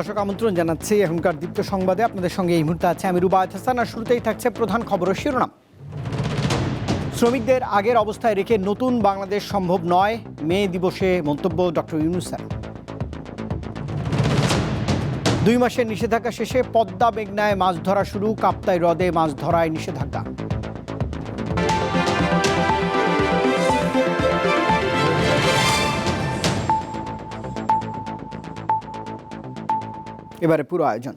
দর্শক আমন্ত্রণ জানাচ্ছি এখনকার দীপ্ত সংবাদে। আপনাদের সঙ্গে এই মুহূর্তে আছে আমি রুবায়ত হাসান আর শুরুতেই থাকছে প্রধান খবর শিরোনাম। শ্রমিকদের আগের অবস্থায় রেখে নতুন বাংলাদেশ সম্ভব নয়, মে দিবসে মন্তব্য ডক্টর ইউনুসের দুই মাসের নিষেধাজ্ঞা শেষে পদ্মা মেঘনায় মাছ ধরা শুরু, কাপ্তাই হ্রদে মাছ ধরায় নিষেধাজ্ঞা। এবারে পুরো আয়োজন।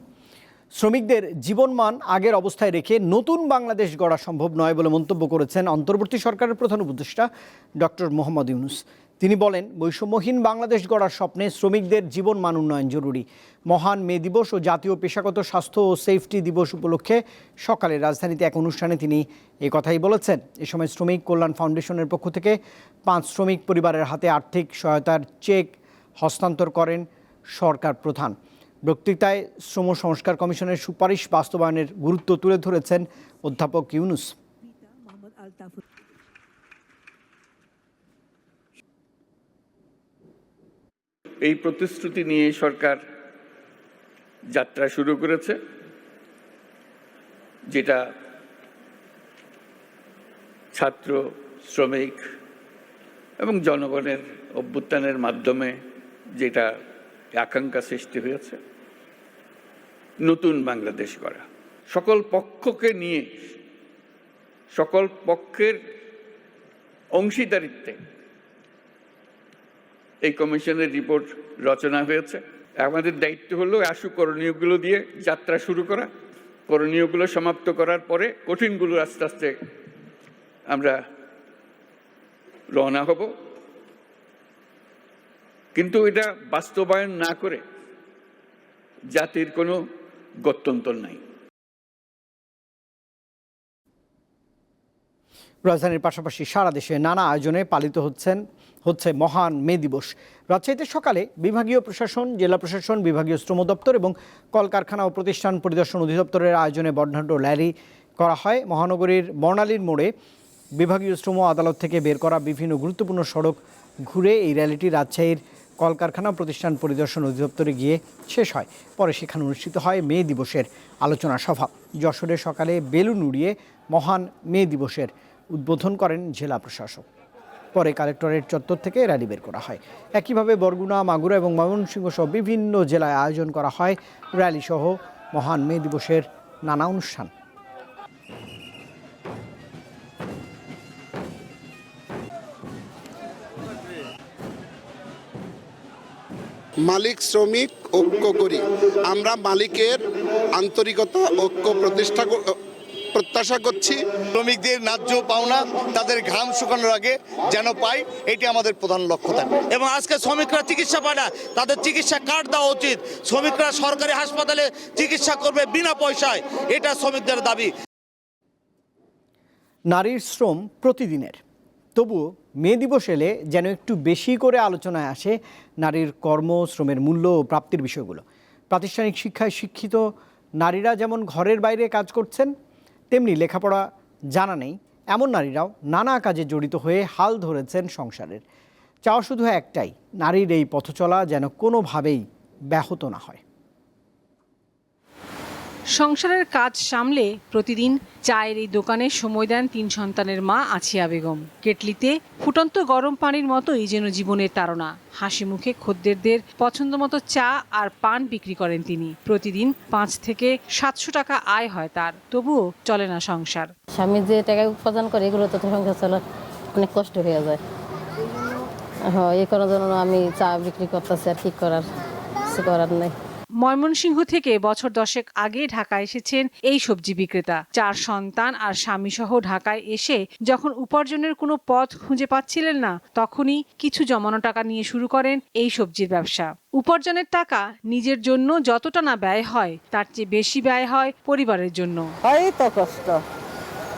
শ্রমিকদের জীবনমান আগের অবস্থায় রেখে নতুন বাংলাদেশ গড়া সম্ভব নয় বলে মন্তব্য করেছেন অন্তর্বর্তী সরকারের প্রধান উপদেষ্টা ডক্টর মোহাম্মদ ইউনুস। তিনি বলেন, বৈষম্যহীন বাংলাদেশ গড়ার স্বপ্নে শ্রমিকদের জীবনমান উন্নয়ন জরুরি। মহান মে দিবস ও জাতীয় পেশাগত স্বাস্থ্য ও সেফটি দিবস উপলক্ষে সকালে রাজধানীতে এক অনুষ্ঠানে তিনি এই কথাই বলেছেন। এ সময় শ্রমিক কল্যাণ ফাউন্ডেশনের পক্ষ থেকে পাঁচ শ্রমিক পরিবারের হাতে আর্থিক সহায়তার চেক হস্তান্তর করেন সরকার প্রধান। বক্তৃতায় শ্রম সংস্কার কমিশনের সুপারিশ বাস্তবায়নের গুরুত্ব তুলে ধরেছেন অধ্যাপক ইউনুস। এই প্রতিশ্রুতি নিয়ে সরকার যাত্রা শুরু করেছে, যেটা ছাত্র, শ্রমিক এবং জনগণের অভ্যুত্থানের মাধ্যমে যেটা আকাঙ্ক্ষা সৃষ্টি হয়েছে। নতুন বাংলাদেশ করা সকল পক্ষকে নিয়ে, সকল পক্ষের অংশীদারিত্বে এই কমিশনের রিপোর্ট রচনা হয়েছে। আমাদের দায়িত্ব হলো আশু করণীয়গুলো দিয়ে যাত্রা শুরু করা। করণীয়গুলো সমাপ্ত করার পরে কঠিনগুলো আস্তে আস্তে আমরা রওনা হব। কিন্তু এটা বাস্তবায়ন না করে জাতির কোনো গত্যন্তর নাই। রাজধানীর পাশাপাশি সারা দেশে নানা আয়োজনে পালিত হচ্ছেন, হচ্ছে মহান মে দিবস। রাজশাহীতে সকালে বিভাগীয় প্রশাসন, জেলা প্রশাসন, বিভাগীয় শ্রম দপ্তর এবং কলকারখানা ও প্রতিষ্ঠান পরিদর্শন অধিদপ্তরের আয়োজনে বর্ণাঢ্য র্যালি করা হয়। মহানগরীর বর্ণালীর মোড়ে বিভাগীয় শ্রম আদালত থেকে বের করা বিভিন্ন গুরুত্বপূর্ণ সড়ক ঘুরে এই র্যালিটি রাজশাহীর কলকারখানা প্রতিষ্ঠান পরিদর্শন অধিদপ্তরে গিয়ে শেষ হয়। পরে সেখানে অনুষ্ঠিত হয় মে দিবসের আলোচনা সভা। যশোরে সকালে বেলুন উড়িয়ে মহান মে দিবসের উদ্বোধন করেন জেলা প্রশাসক। পরে কালেক্টরেট চত্বর থেকে র্যালি বের করা হয়। একইভাবে বরগুনা, মাগুরা এবং ময়মনসিংহ সহ বিভিন্ন জেলায় আয়োজন করা হয় র্যালি সহ মহান মে দিবসের নানা অনুষ্ঠান। মালিক শ্রমিক ঐক্য করি। আমরা মালিকের আন্তরিকতা ঐক্য প্রতিষ্ঠা প্রত্যাশা করছি। শ্রমিকদের ন্যায্য পাওনা তাদের ঘাম শুকানোর আগে যেন পাই এটি আমাদের প্রধান লক্ষ্য থাকবে এবং আজকে শ্রমিকরা চিকিৎসা পায় না তাদের চিকিৎসা কার্ড দেওয়া উচিত। শ্রমিকরা সরকারি হাসপাতালে চিকিৎসা করবে বিনা পয়সায় এটা শ্রমিকদের দাবি। নারীর শ্রম প্রতিদিনের। তবুও মে দিবস এলে যেন একটু বেশি করে আলোচনায় আসে নারীর কর্ম, শ্রমের মূল্য ও প্রাপ্তির বিষয়গুলো। প্রাতিষ্ঠানিক শিক্ষায় শিক্ষিত নারীরা যেমন ঘরের বাইরে কাজ করছেন, তেমনি লেখাপড়া জানা নেই, এমন নারীরাও নানা কাজে জড়িত হয়ে হাল ধরেছেন সংসারের। চাওয়া শুধু একটাই, নারীর এই পথচলা যেন কোনোভাবেই ব্যাহত না হয়। সংসারের কাজ সামলে প্রতিদিন চায়ের এই দোকানে সময় দেন তিন সন্তানের মা আছিয়া বেগম। কেটলিতে ফুটন্ত গরম পানির মতোই যেন জীবনের তাড়না। হাসি মুখে খদ্দেরদের পছন্দ মতো চা আর পান বিক্রি করেন তিনি। প্রতিদিন পাঁচ থেকে সাতশো টাকা আয় হয় তার। তবুও চলে না সংসার। স্বামী যে টাকা উপার্জন করে, এগুলো তো সংসার চলা অনেক কষ্ট হয়ে যায়। হ্যাঁ এই করার জন্য আমি চা বিক্রি করতেছি আর কি করার কিছু করার নেই। ময়মনসিংহ থেকে বছর দশেক আগে ঢাকায় এসেছেন এই সবজি বিক্রেতা। চার সন্তান আর স্বামী সহ ঢাকায় এসে যখন উপার্জনের কোনো পথ খুঁজে পাচ্ছিলেন না, তখনই কিছু জমানো টাকা নিয়ে শুরু করেন এই সবজির ব্যবসা। উপার্জনের টাকা নিজের জন্য যতটা না ব্যয় হয়, তার চেয়ে বেশি ব্যয় হয় পরিবারের জন্য।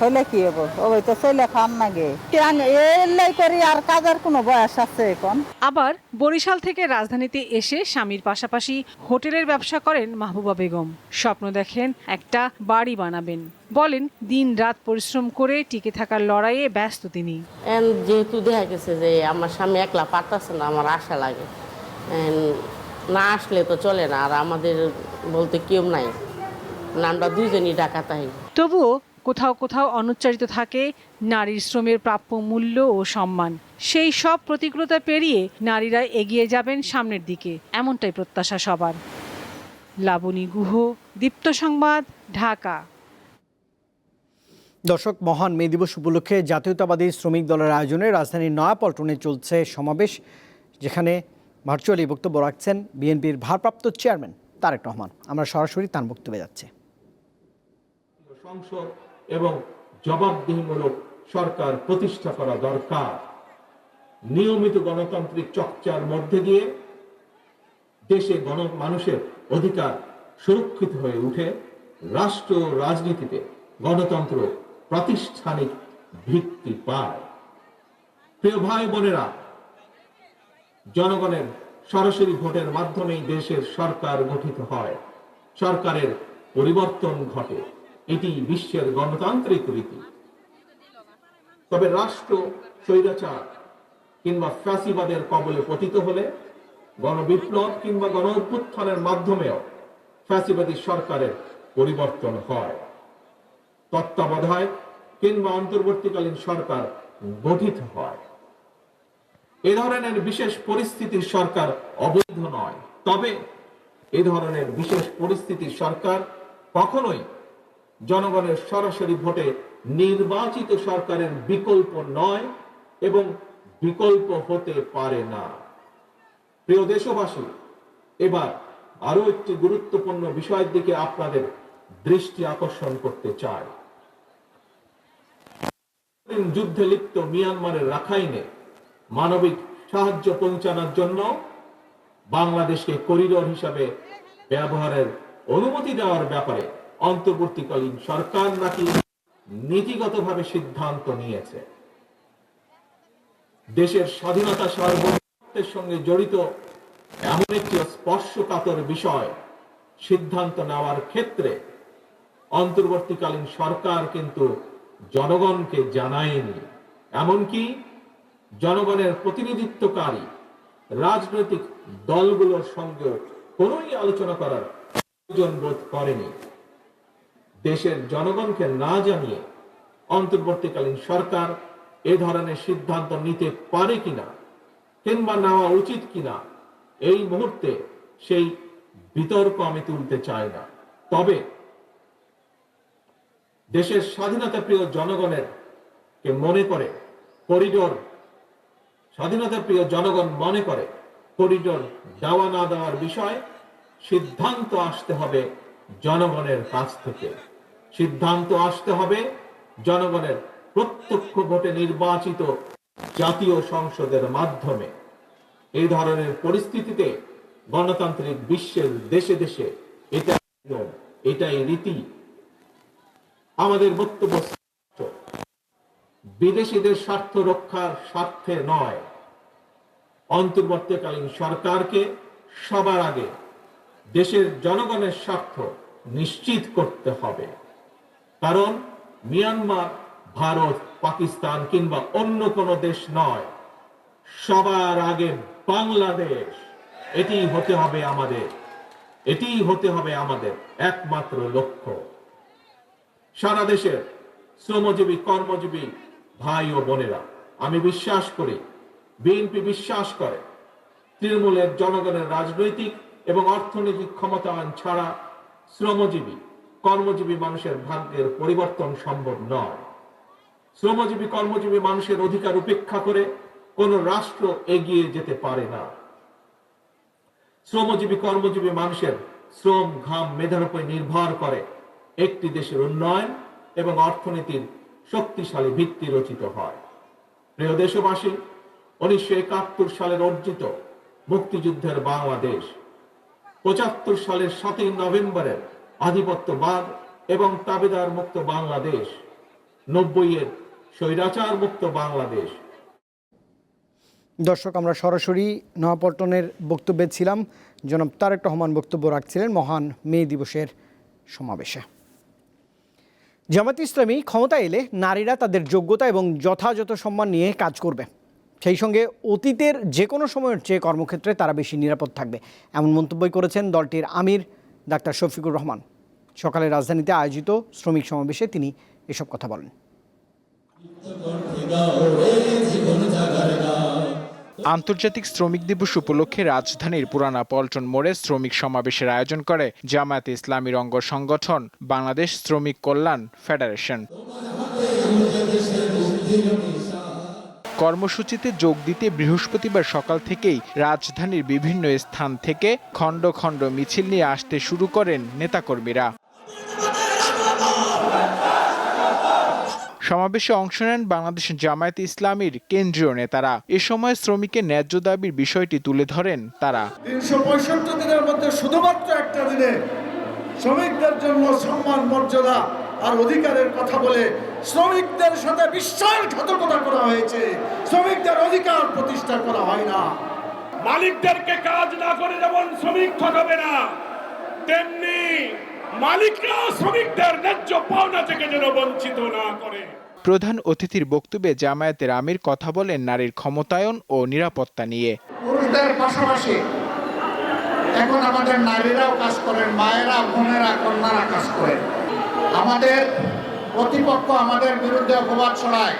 হইলে কি হব ওই তো চলে খাম নাগে। কেন? এলাই করি আর কাজের কোনো বয়স আছে এখন। আবার বরিশাল থেকে রাজধানীতে এসে স্বামীর পাশাপাশি হোটেলের ব্যবসা করেন মাহবুবা বেগম। স্বপ্ন দেখেন একটা বাড়ি বানাবেন। বলেন দিন রাত পরিশ্রম করে টিকে থাকার লড়াইয়ে ব্যস্ত তিনি। এন যেহেতু দেখা গেছে যে আমার স্বামী একলা পারতেছে না আমার আশা লাগে। না আসলে তো চলে না আর আমাদের বলতে কেউ নাই। আমরা দুইজনই ঢাকা তাই। তবুও কোথাও কোথাও অনুচ্চারিত থাকে নারীর শ্রমের প্রাপ্য মূল্য ও সম্মান। সেই সব প্রতিকূলতা পেরিয়ে নারীরা এগিয়ে যাবেন সামনের দিকে। এমনটাই প্রত্যাশা সবার। লাবণী গুহ দীপ্ত সংবাদ ঢাকা। দর্শক মহান মে দিবস উপলক্ষে জাতীয়তাবাদী শ্রমিক দলের আয়োজনে রাজধানীর নয়াপল্টনে চলছে সমাবেশ যেখানে ভার্চুয়ালি বক্তব্য রাখছেন বিএনপির ভারপ্রাপ্ত চেয়ারম্যান তারেক রহমান। আমরা সরাসরি তার বক্তব্যে যাচ্ছি। সংসদ এবং জবাবদিহিমূলক সরকার প্রতিষ্ঠা করা দরকার। নিয়মিত গণতান্ত্রিক চর্চার মধ্যে দিয়ে দেশে গণ মানুষের অধিকার সুরক্ষিত হয়ে উঠে রাষ্ট্র রাজনীতিতে গণতন্ত্র প্রাতিষ্ঠানিক ভিত্তি পায়। প্রিয় ভাই বোনেরা, জনগণের সরাসরি ভোটের মাধ্যমেই দেশের সরকার গঠিত হয়। সরকারের পরিবর্তন ঘটে। এটি বিশ্বের গণতান্ত্রিক রীতি। তবে রাষ্ট্র, স্বৈরাচার কিংবা ফ্যাসিবাদের কবলে পতিত হলে, গণবিপ্লব কিংবা গণ অভ্যুত্থানের মাধ্যমেও ফ্যাসিবাদী সরকারের পরিবর্তন হয়। তত্ত্বাবধায়ক কিংবা অন্তর্বর্তীকালীন সরকার গঠিত হয়। এ ধরনের বিশেষ পরিস্থিতির সরকার অবৈধ নয়। তবে এ ধরনের বিশেষ পরিস্থিতির সরকার কখনোই জনগণের সরাসরি ভোটে নির্বাচিত সরকারের বিকল্প নয় এবং বিকল্প হতে পারে না। প্রিয় দেশবাসী, এবার আরও একটি গুরুত্বপূর্ণ বিষয়ের দিকে আপনাদের দৃষ্টি আকর্ষণ করতে চাই। যুদ্ধে লিপ্ত মিয়ানমারের রাখাইনে মানবিক সাহায্য পৌঁছানোর জন্য বাংলাদেশকে করিডোর হিসাবে ব্যবহারের অনুমতি দেওয়ার ব্যাপারে অন্তর্বর্তীকালীন সরকার নাকি নীতিগতভাবে সিদ্ধান্ত নিয়েছে? দেশের স্বাধীনতা সার্বভৌমত্বের সঙ্গে জড়িত এমন একটি স্পর্শকাতর বিষয় সিদ্ধান্ত নেওয়ার ক্ষেত্রে অন্তর্বর্তীকালীন সরকার কিন্তু জনগণকে জানায়নি। এমনকি জনগণের প্রতিনিধিত্বকারী রাজনৈতিক দলগুলোর সঙ্গে কোনোই আলোচনা করার প্রয়োজন বোধ করেনি। দেশের জনগণকে না জানিয়ে অন্তর্বর্তীকালীন সরকার এ ধরনের সিদ্ধান্ত নিতে পারে কিনা, কিংবা নেওয়া উচিত কিনা, এই মুহূর্তে সেই বিতর্ক আমি তুলতে চাই না। তবে দেশের স্বাধীনতা প্রিয় জনগণের কে মনে করে, করিডোর, স্বাধীনতা প্রিয় জনগণ মনে করে, করিডোর দেওয়া না দেওয়ার বিষয় সিদ্ধান্ত আসতে হবে জনগণের কাছ থেকে। সিদ্ধান্ত আসতে হবে জনগণের প্রত্যক্ষ ভোটে নির্বাচিত জাতীয় সংসদের মাধ্যমে। এই ধরনের পরিস্থিতিতে গণতান্ত্রিক বিশ্বের দেশে দেশে এটা এটাই রীতি। আমাদের বক্তব্য বিদেশিদের স্বার্থ রক্ষার স্বার্থে নয়। অন্তর্বর্তীকালীন সরকারকে সবার আগে দেশের জনগণের স্বার্থ নিশ্চিত করতে হবে। কারণ মিয়ানমার, ভারত, পাকিস্তান কিংবা অন্য কোনো দেশ নয়। সবার আগে বাংলাদেশ। এটি হতে হবে আমাদের। এটি হতে হবে আমাদের একমাত্র লক্ষ্য। সারা দেশের শ্রমজীবী, কর্মজীবী ভাই ও বোনেরা, আমি বিশ্বাস করি, বিএনপি বিশ্বাস করে, তৃণমূলের জনগণের রাজনৈতিক এবং অর্থনৈতিক ক্ষমতায়ন ছাড়া শ্রমজীবী কর্মজীবী মানুষের ভাগ্যের পরিবর্তন সম্ভব নয়। শ্রমজীবী কর্মজীবী মানুষের অধিকার উপেক্ষা করে কোন রাষ্ট্র এগিয়ে যেতে পারে না। শ্রমজীবী কর্মজীবী মানুষের শ্রম ঘাম মেধার উপর নির্ভর করে একটি দেশের উন্নয়ন এবং অর্থনীতির শক্তিশালী ভিত্তি রচিত হয়। প্রিয় দেশবাসী, উনিশশো একাত্তর সালের অর্জিত মুক্তিযুদ্ধের বাংলাদেশ পঁচাত্তর সালের সাতই নভেম্বরের আধিপত্যবাদ এবং তাবেদার মুক্ত বাংলাদেশ নব্বই এর স্বৈরাচার মুক্ত বাংলাদেশ। দর্শক, আমরা সরাসরি নয়াপল্টনের বক্তব্যে ছিলাম। জনাব তারেক রহমান বক্তব্য রাখছিলেন মহান মে দিবসের সমাবেশে। জামাত ইসলামী ক্ষমতা এলে নারীরা তাদের যোগ্যতা এবং যথাযথ সম্মান নিয়ে কাজ করবে। সেই সঙ্গে অতীতের যে কোনো সময়ের চেয়ে কর্মক্ষেত্রে তারা বেশি নিরাপদ থাকবে। এমন মন্তব্যই করেছেন দলটির আমির ডাক্তার শফিকুর রহমান। সকালে রাজধানীতে আয়োজিত শ্রমিক সমাবেশে তিনি এসব কথা বলেন। আন্তর্জাতিক শ্রমিক দিবস উপলক্ষে রাজধানীর পুরানা পল্টন মোড়ে শ্রমিক সমাবেশের আয়োজন করে জামায়াতে ইসলামীর অঙ্গ সংগঠন, বাংলাদেশ শ্রমিক কল্যাণ ফেডারেশন। কর্মসূচিতে যোগ দিতে বৃহস্পতিবার সকাল থেকেই রাজধানীর বিভিন্ন স্থান থেকে খণ্ড খণ্ড মিছিল নিয়ে আসতে শুরু করেন নেতাকর্মীরা। সমাবেশে অংশ নেন বাংলাদেশ জামায়াতে ইসলামীর কেন্দ্রীয় নেতারা। এ সময় শ্রমিকের ন্যায্য দাবির বিষয়টি তুলে ধরেন তারা। দিনের মধ্যে শুধুমাত্র একটা দিনে শ্রমিকদের জন্য সম্মান, মর্যাদা আর অধিকারের কথা বলে শ্রমিকদের সাথে বিশ্বাসঘাতকতা করা হয়েছে। শ্রমিকদের অধিকার প্রতিষ্ঠা করা হয় না। মালিকদেরকে কাজ না করে যেমন শ্রমিক ঠকাবে না তেমনি মালিকরা শ্রমিকদের ন্যায্য পাওনা থেকে যেন বঞ্চিত না করে। প্রধান অতিথির বক্তব্যে জামায়াতের আমির কথা বলেন নারীর ক্ষমতায়ন ও নিরাপত্তা নিয়ে। পুরুষদের পাশাপাশি এখন আমাদের নারীরাও কাজ করেন মায়েরা বোনেরা কন্যারা কাজ করেন। আমাদের প্রতিপক্ষ আমাদের বিরুদ্ধে অপবাদ ছড়ায়।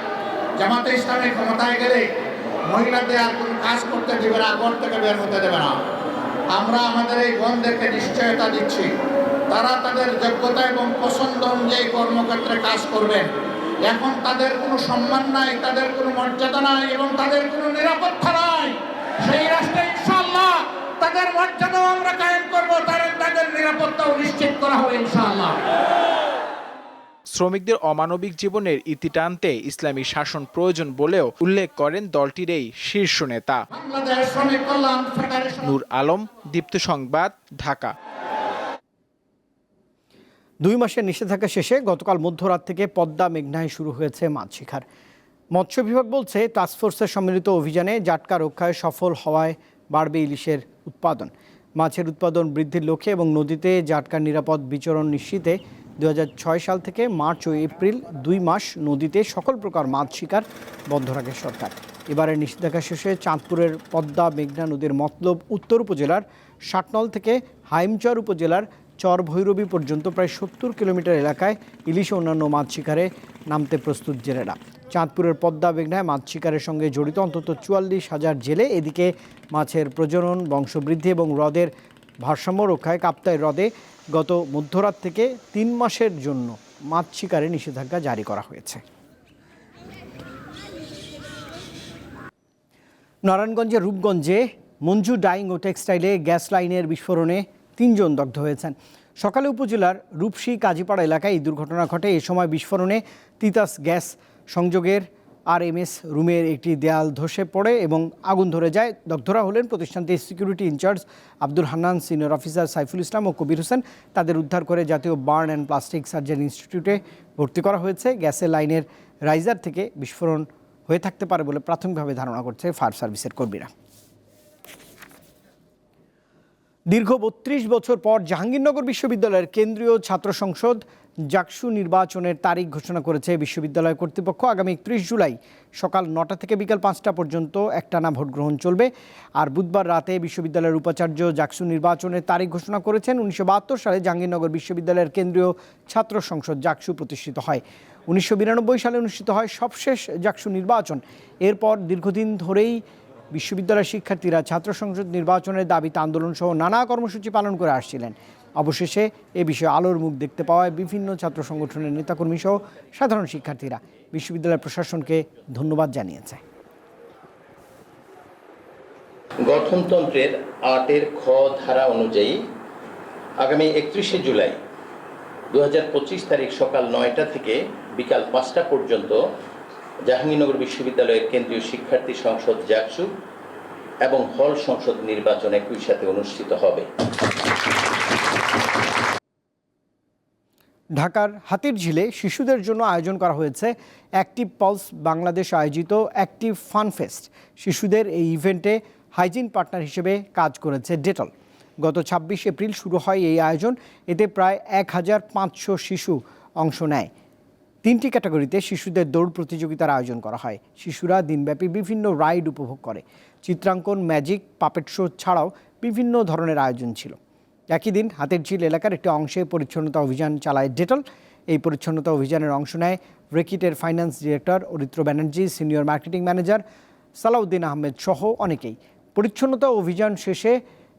জামাতে ইসলামী ক্ষমতায় গেলে মহিলাদের আর কোনো কাজ করতে দেবে না, ঘর থেকে বের হতে দেবে না। আমরা আমাদের এই বোনদেরকে নিশ্চয়তা দিচ্ছি। তারা তাদের যোগ্যতা এবং পছন্দ অনুযায়ী কর্মক্ষেত্রে কাজ করবেন। এখন তাদের কোনো সম্মান নাই, তাদের কোনো মর্যাদা নাই এবং তাদের কোনো নিরাপত্তা নাই। সেই রাষ্ট্রে ইনশাল্লাহ তাদের মর্যাদাও আমরা কায়েম করব, তাদের তাদের নিরাপত্তাও নিশ্চিত করা হবে ইনশাআল্লাহ। শ্রমিকদের অমানবিক জীবনের ইতি টানতে ইসলামী শাসন প্রয়োজন বলেও উল্লেখ করেন দলটির এই শীর্ষ নেতা। বাংলাদেশ শ্রমিক কল্যাণ ফেডারেশন নূর আলম দীপ্ত সংবাদ ঢাকা। দুই মাসের নিষেধাজ্ঞা শেষে গতকাল মধ্যরাত থেকে পদ্মা মেঘনায় শুরু হয়েছে মাছ শিকার মৎস্য বিভাগ বলছে টাস্কফোর্সের সম্মিলিত অভিযানে জাটকা রক্ষায় সফল হওয়ায় বাড়বে ইলিশের উৎপাদন। মাছের উৎপাদন বৃদ্ধির লক্ষ্যে এবং নদীতে জাটকার নিরাপদ বিচরণ নিশ্চিতে দু হাজার ছয় সাল থেকে মার্চ ও এপ্রিল দুই মাস নদীতে সকল প্রকার মাছ শিকার বন্ধ রাখে সরকার। এবারের নিষেধাজ্ঞা শেষে চাঁদপুরের পদ্মা মেঘনা নদীর মতলব উত্তর উপজেলার ষাটনল থেকে হাইমচর উপজেলার চর ভৈরবী পর্যন্ত প্রায় সত্তর কিলোমিটার এলাকায় ইলিশ অন্যান্য মাছ শিকারে নামতে প্রস্তুত জেলেরা। চাঁদপুরের পদ্মা মেঘনায় মাছ শিকারের সঙ্গে জড়িত অন্তত চুয়াল্লিশ হাজার জেলে এদিকে মাছের প্রজনন, বংশবৃদ্ধি এবং হ্রদের ভারসাম্য রক্ষায় কাপ্তাই হ্রদে গত মধ্যরাত থেকে তিন মাসের জন্য মাছ শিকারে নিষেধাজ্ঞা জারি করা হয়েছে। নারায়ণগঞ্জের রূপগঞ্জে মঞ্জু ডাইং ও টেক্সটাইলে গ্যাস লাইনের বিস্ফোরণে তিনজন দগ্ধ হয়েছেন। সকালে উপজেলার রূপসী কাজীপাড়া এলাকায় এই দুর্ঘটনা ঘটে। এ সময় বিস্ফোরণে তিতাস গ্যাস সংযোগের আর এম এস রুমের একটি দেয়াল ধসে পড়ে এবং আগুন ধরে যায়। দগ্ধরা হলেন প্রতিষ্ঠানটির security incharge Abdul Hannan senior officer Saiful Islam ও কবির হোসেন। তাদের উদ্ধার করে জাতীয় বার্ন অ্যান্ড প্লাস্টিক সার্জারি ইনস্টিটিউটে ভর্তি করা হয়েছে। গ্যাসের লাইনের রাইজার থেকে বিস্ফোরণ হয়ে থাকতে পারে বলে প্রাথমিকভাবে ধারণা করছে ফায়ার সার্ভিসের কর্মীরা। দীর্ঘ বত্রিশ বছর পর জাহাঙ্গীরনগর বিশ্ববিদ্যালয়ের কেন্দ্রীয় ছাত্র সংসদ জাকসু নির্বাচনের তারিখ ঘোষণা করেছে বিশ্ববিদ্যালয় কর্তৃপক্ষ। আগামী একত্রিশ জুলাই সকাল নটা থেকে বিকাল পাঁচটা পর্যন্ত একটানা ভোট গ্রহণ চলবে। আর বুধবার রাতে বিশ্ববিদ্যালয়ের উপাচার্য জাকসু নির্বাচনের তারিখ ঘোষণা করেছেন। উনিশশো বাহাত্তর সালে জাহাঙ্গীরনগর বিশ্ববিদ্যালয়ের কেন্দ্রীয় ছাত্র সংসদ জাকসু প্রতিষ্ঠিত হয়। উনিশশো বিরানব্বই সালে অনুষ্ঠিত হয় সবশেষ জাকসু নির্বাচন। এরপর দীর্ঘদিন ধরেই বিশ্ববিদ্যালয়ের শিক্ষার্থীরা ছাত্র সংসদ নির্বাচনের দাবিতে আন্দোলন সহ নানা কর্মসূচি পালন করে আসছিলেন। অবশেষে এ বিষয়ে আলোর মুখ দেখতে পাওয়ায় বিভিন্ন ছাত্র সংগঠনের নেতাকর্মী সহ সাধারণ শিক্ষার্থীরা বিশ্ববিদ্যালয় প্রশাসনকে ধন্যবাদ জানিয়েছে। গঠনতন্ত্রের আটের খ ধারা অনুযায়ী আগামী একত্রিশে জুলাই দু হাজার পঁচিশ তারিখ সকাল নয়টা থেকে বিকাল পাঁচটা পর্যন্ত জাহাঙ্গীরনগর বিশ্ববিদ্যালয়ের কেন্দ্রীয় শিক্ষার্থী সংসদ জাকসু এবং হল সংসদ নির্বাচন একই সাথে অনুষ্ঠিত হবে। ঢাকার হাতির ঝিলে শিশুদের জন্য আয়োজন করা হয়েছে অ্যাক্টিভ পলস বাংলাদেশ আয়োজিত অ্যাক্টিভ ফান ফেস্ট। শিশুদের এই ইভেন্টে হাইজিন পার্টনার হিসেবে কাজ করেছে ডেটল। গত ছাব্বিশ এপ্রিল শুরু হয় এই আয়োজন। এতে প্রায় এক হাজার পাঁচশো শিশু অংশ নেয়। তিনটি ক্যাটাগরিতে শিশুদের দৌড় প্রতিযোগিতার আয়োজন করা হয়। শিশুরা দিনব্যাপী বিভিন্ন রাইড উপভোগ করে। চিত্রাঙ্কন, ম্যাজিক, পাপেট শো ছাড়াও বিভিন্ন ধরনের আয়োজন ছিল। একই দিন হাতের ঝিল এলাকার একটি অংশে পরিচ্ছন্নতা অভিযান চালায় ডেটল। এই পরিচ্ছন্নতা অভিযানের অংশ নেয় রেকিটের finance director Aritra Banerjee, senior marketing manager Salauddin Ahmed সহ অনেকেই। পরিচ্ছন্নতা অভিযান শেষে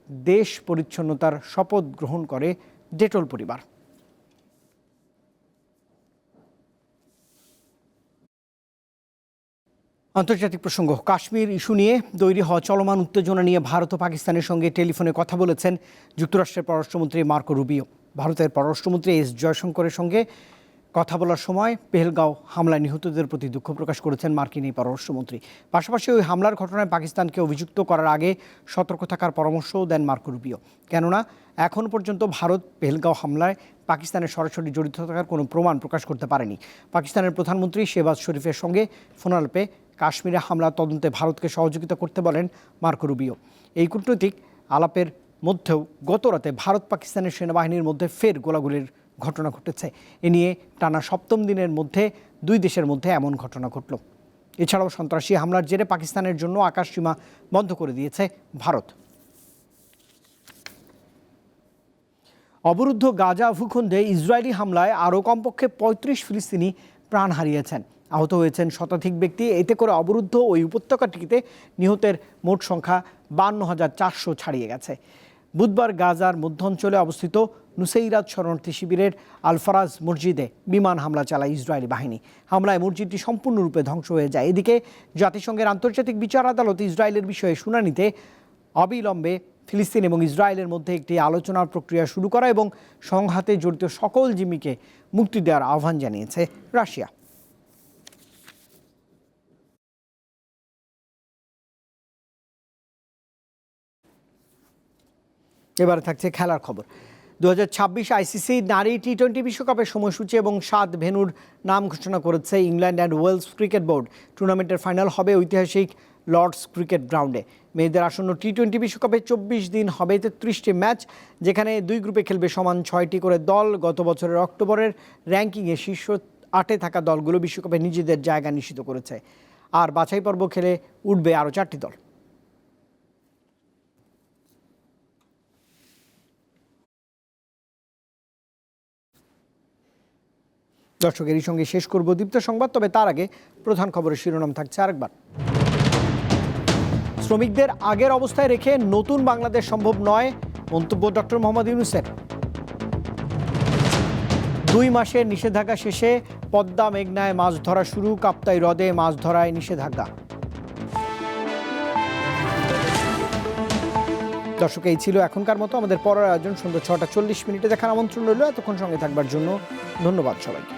দেশ পরিচ্ছন্নতার শপথ গ্রহণ করে ডেটল পরিবার। আন্তর্জাতিক প্রসঙ্গ, কাশ্মীর ইস্যু নিয়ে তৈরি হওয়া চলমান উত্তেজনা নিয়ে ভারত ও পাকিস্তানের সঙ্গে টেলিফোনে কথা বলেছেন যুক্তরাষ্ট্রের পররাষ্ট্রমন্ত্রী মার্কো রুবিও। ভারতের পররাষ্ট্রমন্ত্রী এস জয়শঙ্করের সঙ্গে কথা বলার সময় পেহেলগাঁও হামলায় নিহতদের প্রতি দুঃখ প্রকাশ করেছেন মার্কিন এই পররাষ্ট্রমন্ত্রী। পাশাপাশি ওই হামলার ঘটনায় পাকিস্তানকে অভিযুক্ত করার আগে সতর্ক থাকার পরামর্শও দেন মার্কো রুবিও। কেননা, এখন পর্যন্ত ভারত পেহেলগাঁও হামলায় পাকিস্তানের সরাসরি জড়িত থাকার কোনো প্রমাণ প্রকাশ করতে পারেনি। পাকিস্তানের প্রধানমন্ত্রী শেবাজ শরীফের সঙ্গে ফোনালাপে কাশ্মীরে হামলা তদন্তে ভারতকে সহযোগিতা করতে বলেন মার্কো রুবিও। এই কূটনৈতিক আলাপের মধ্যেও গত রাতে ভারত পাকিস্তানের সেনাবাহিনীর মধ্যে ফের গোলাগুলির ঘটনা ঘটেছে। এ নিয়ে টানা সপ্তম দিনের মধ্যে দুই দেশের মধ্যে এমন ঘটনা ঘটল। এছাড়াও সন্ত্রাসী হামলার জেরে পাকিস্তানের জন্য আকাশসীমা বন্ধ করে দিয়েছে ভারত। অবরুদ্ধ গাজা ভূখণ্ডে ইসরায়েলি হামলায় আরও কমপক্ষে পঁয়ত্রিশ ফিলিস্তিনি প্রাণ হারিয়েছেন। আহত হয়েছেন শতাধিক ব্যক্তি। এতে করে অবরুদ্ধ ওই উপত্যকাটিতে নিহতের মোট সংখ্যা বান্ন হাজার চারশো ছাড়িয়ে গেছে। বুধবার গাজার মধ্যাঞ্চলে অবস্থিত নুসেইরাত শরণার্থী শিবিরের আলফারাজ মসজিদে বিমান হামলা চালায় ইসরায়েলি বাহিনী। হামলায় মসজিদটি সম্পূর্ণরূপে ধ্বংস হয়ে যায়। এদিকে জাতিসংঘের আন্তর্জাতিক বিচার আদালত ইসরায়েলের বিষয়ে শুনানিতে অবিলম্বে ফিলিস্তিন এবং ইসরায়েলের মধ্যে একটি আলোচনার প্রক্রিয়া শুরু করা এবং সংঘাতে জড়িত সকল জিম্মিকে মুক্তি দেওয়ার আহ্বান জানিয়েছে রাশিয়া। এবারে থাকছে খেলার খবর। দু হাজার ছাব্বিশ আইসিসি নারী টি টোয়েন্টি বিশ্বকাপের সময়সূচি এবং সাত ভেনুর নাম ঘোষণা করেছে England and Wales cricket board. টুর্নামেন্টের ফাইনাল হবে ঐতিহাসিক লর্ডস ক্রিকেট গ্রাউন্ডে। মেয়েদের আসন্ন টি টোয়েন্টি বিশ্বকাপে চব্বিশ দিন হবে তেত্রিশটি ম্যাচ, যেখানে দুই গ্রুপে খেলবে সমান ছয়টি করে দল। গত বছরের অক্টোবরের র্যাঙ্কিংয়ে শীর্ষ আটে থাকা দলগুলো বিশ্বকাপে নিজেদের জায়গা নিশ্চিত করেছে। আর বাছাই পর্ব খেলে উঠবে আরও চারটি দল। দর্শক এরই সঙ্গে শেষ করব দীপ্ত সংবাদ, তবে তার আগে প্রধান খবরের শিরোনাম থাকছে আরেকবার। শ্রমিকদের আগের অবস্থায় রেখে নতুন বাংলাদেশ সম্ভব নয়, মন্তব্য ডক্টর মোহাম্মদ ইউনুসের। দুই মাসের নিষেধাজ্ঞা শেষে পদ্মা মেঘনায় মাছ ধরা শুরু, কাপ্তাই হ্রদে মাছ ধরায় নিষেধাজ্ঞা। দর্শক, এই ছিল এখনকার মতো। আমাদের পরের আয়োজন সন্ধ্যা ছটা চল্লিশ মিনিটে দেখার আমন্ত্রণ রইল। এতক্ষণ সঙ্গে থাকবার জন্য ধন্যবাদ সবাইকে।